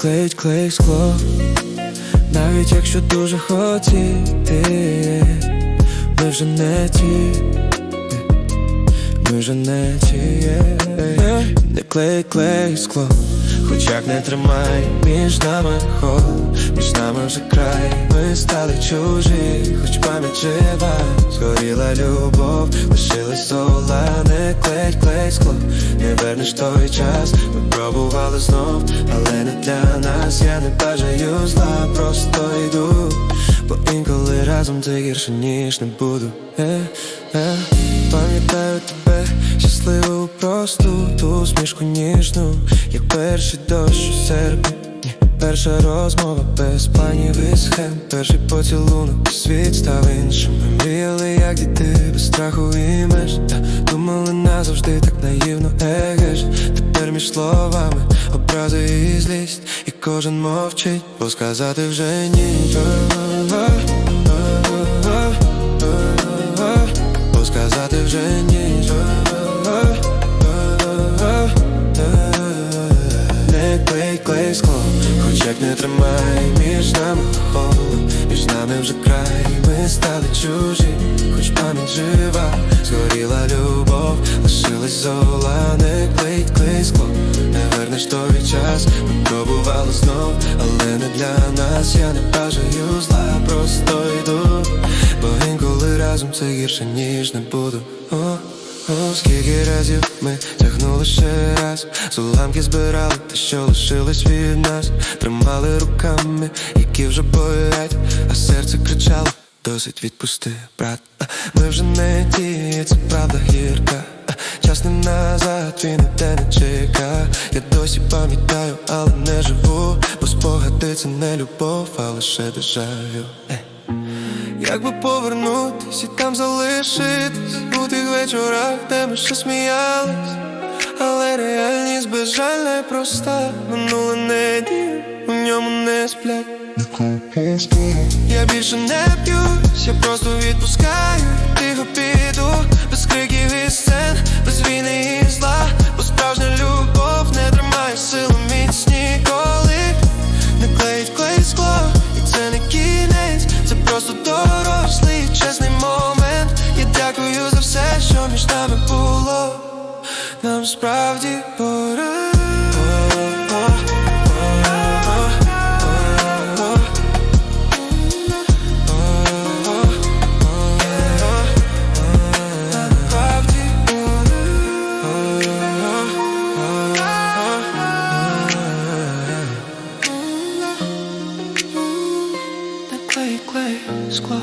клеїть клей скло, навіть якщо дуже хотіти, ми вже не ті, ми вже не ті, не клей клей скло, хоч як не тримай між нами ход, між нами вже край, ми стали чужі, хоч пам'ять жива, згоріла любов, лишилась сола, не клей клей скло, не вернеш той час, ми пробували знов, але не для нас, я не бажаю зла, просто йду. Бо інколи разом це гірше, ніж не буду. Е, е, пам'ятаю тебе, щасливу просту, ту усмішку ніжну, як перший дощ у серпні. Перша розмова без планів і схем. Перший поцілунок світ став іншим. Ми мріяли, як діти, без страху і меж. Та думали назавжди так наївно, еге ж. Тепер між словами образи і злість. І кожен мовчить, бо сказати вже ні не клей, скло, хоч як не тримай між нами холод, між нами вже край, ми стали чужі, хоч пам'ять жива, згоріла любов, лишилась зола, не клей, клей скло, не вернеш той час, ми пробували знов, але не для нас, я не бажаю зла, просто йду, бо інколи разом це гірше, ніж не буду. О, о, скільки разів ми ще раз. З уламки збирали те, що лишилось від нас. Тримали руками, які вже болять. А серце кричало, досить відпусти, брат. Ми вже не ті, це правда гірка. Час не назад, він іде не чека. Я досі пам'ятаю, але не живу Бо спогади це не любов, а лише дежавю. Ей. Якби повернутись і там залишитись? У тих вечорах, де ми ще сміялись, реальність безжальна і проста, минуле не дні, у ньому не сплять. Я більше не п'ю, я просто відпускаю, тихо піду, без криків і Нам справді пора. Насправді пора. клей, клей, скло